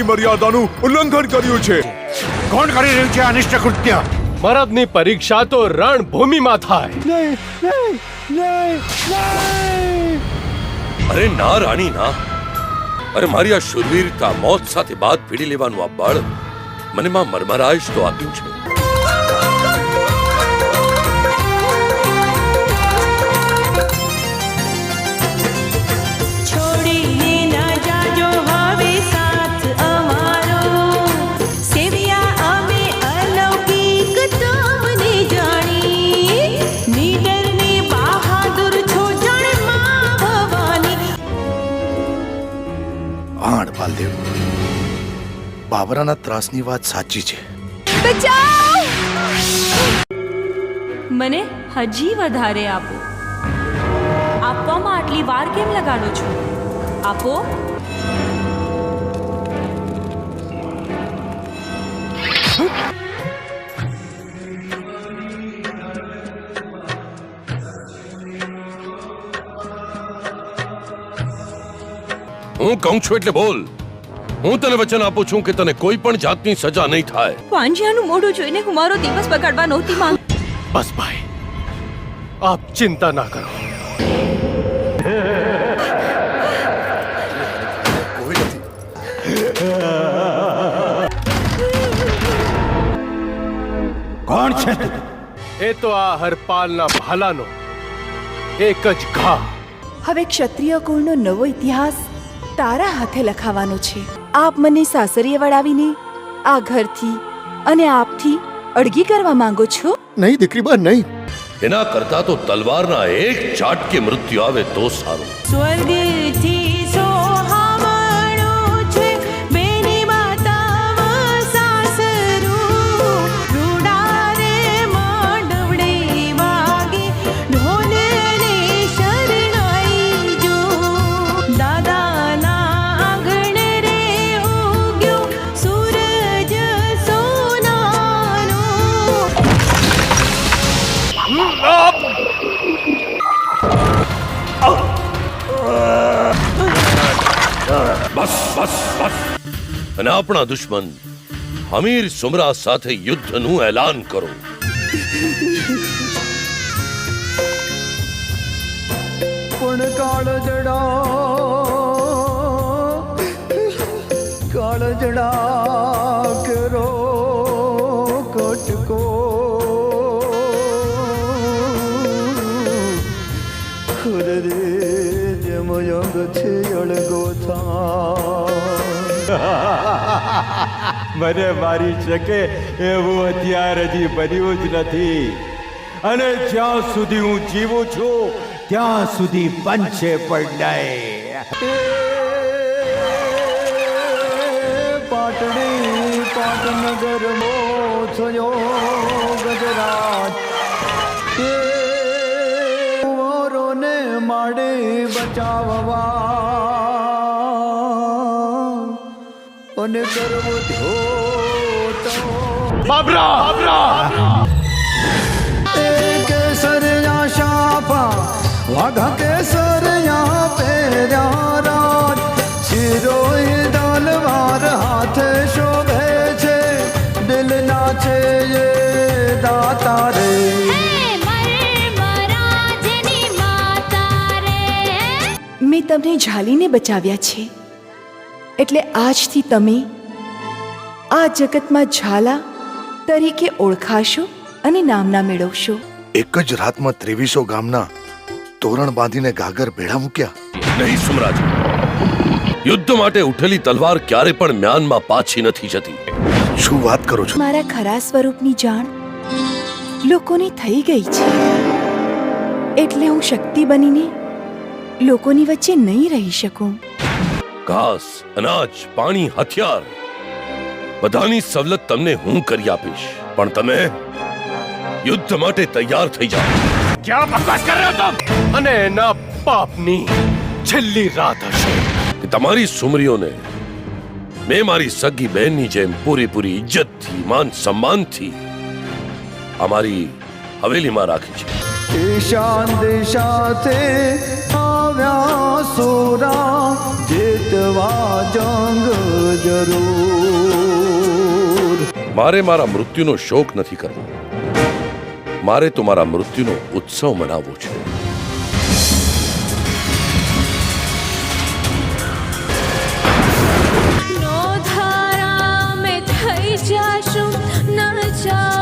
મારી મર્યાદાનું ઉલ્લંઘન કર્યું છે. કોણ કરી રહ્યું છે અનિષ્ટ કૃત્ય મરદની પરીક્ષા તો રણભૂમિમાં થાય. અરે ના રાણી ના. અરે મારી આ શુરવીરતા મોત સાથે બાદ પીડી લેવાનું આ બળ મને માં મરમરાશ તો આપ્યું છે. બાબરાના ત્રાસની વાત સાચી છે. મને હજી વધારે આપો. આપવામાં આટલી વાર કેમ લગાડો છો? આપો. હું કહું છું એટલે બોલ. હું તને વચન આપું છું કે તને કોઈ પણ જાતની સજા નહીં થાય. પાંજિયાનું મોઢું જોઈને હું મારો દિવસ બગાડવા નહોતી માંગ બસ ભાઈ આપ ચિંતા ના કરો. કોણ છે એ તો આ હરપાલના ભાલાનો. એક જ ઘા. હવે ક્ષત્રિય કુળનો નવો ઇતિહાસ તારા હાથે લખાવાનો છે. આપ મને સાસરીએ વળાવીને આ ઘરથી અને આપથી અડગી કરવા માંગો છો? નહીં દીકરી બા નહીં. એના કરતા તો તલવારના એક ચાટકે મૃત્યુ આવે તો સારું. સ્વર્ગથી સોહામણો અને આપણા દુશ્મન હમીર સુમરા સાથે યુદ્ધનું એલાન કરો પણ કાળ જડા કાળ જડા કરો કટકો ખુદ રે જેમ અંગ છે અળગો થા મને મારી શકે એવું અત્યાર હજી બન્યું જ નથી. અને જ્યાં સુધી હું જીવું છું, ત્યાં સુધી પંચે પડનાય પાટડી પાટનગર મો થયો ગજરાત અને કરવો ધોતો. બાબરા બાબરા. એ કેસરિયા શાપા વાઘા કેસરિયા પહેર્યા રાજ. શિરોહી તલવાર હાથે શોભે છે દિલ નાચે એ દાતા રે. મેં તમને ઝાલીને બચાવ્યા છે. એટલે આજથી તમે આ જગતમાં ઝાલા તરીકે ઓળખાશો અને નામના મેળવશો. એક જ રાતમાં ત્રેવીસો ગામના તોરણ બાંધીને ગાગર ભેળા મૂક્યા. નહીં સુમરાજ યુદ્ધ માટે ઉઠેલી તલવાર ક્યારે પણ મ્યાનમાં પાછી નથી જતી. શું વાત કરો છો? મારા ખરા સ્વરૂપની જાણ લોકોને થઈ ગઈ છે. એટલે હું શક્તિ બનીને લોકોની વચ્ચે નહીં રહી શકું. ઘાસ અનાજ પાણી હથિયાર. બધાની સવલત તમને હું કરી આપીશ. પણ તમે યુદ્ધ માટે તૈયાર થઈ જાઓ. ક્યાં બકવાસ કર રહ્યો તમ અને એના પાપની છેલ્લી રાત હશે. કે તમારી સુમરીઓને મેં મારી સગી બહેનની જેમ પૂરેપૂરી ઇજ્જતથી માન સન્માનથી અમારી હવેલીમાં રાખી છે. ઈશાન દિશાથી આવ્યા વ્યાસુરા જંગ જરૂર. મારે મારા મૃત્યુનો શોક નથી કરવો. મારે તો મારા મૃત્યુનો ઉત્સવ મનાવવો છે. થઈ જાશું ના જા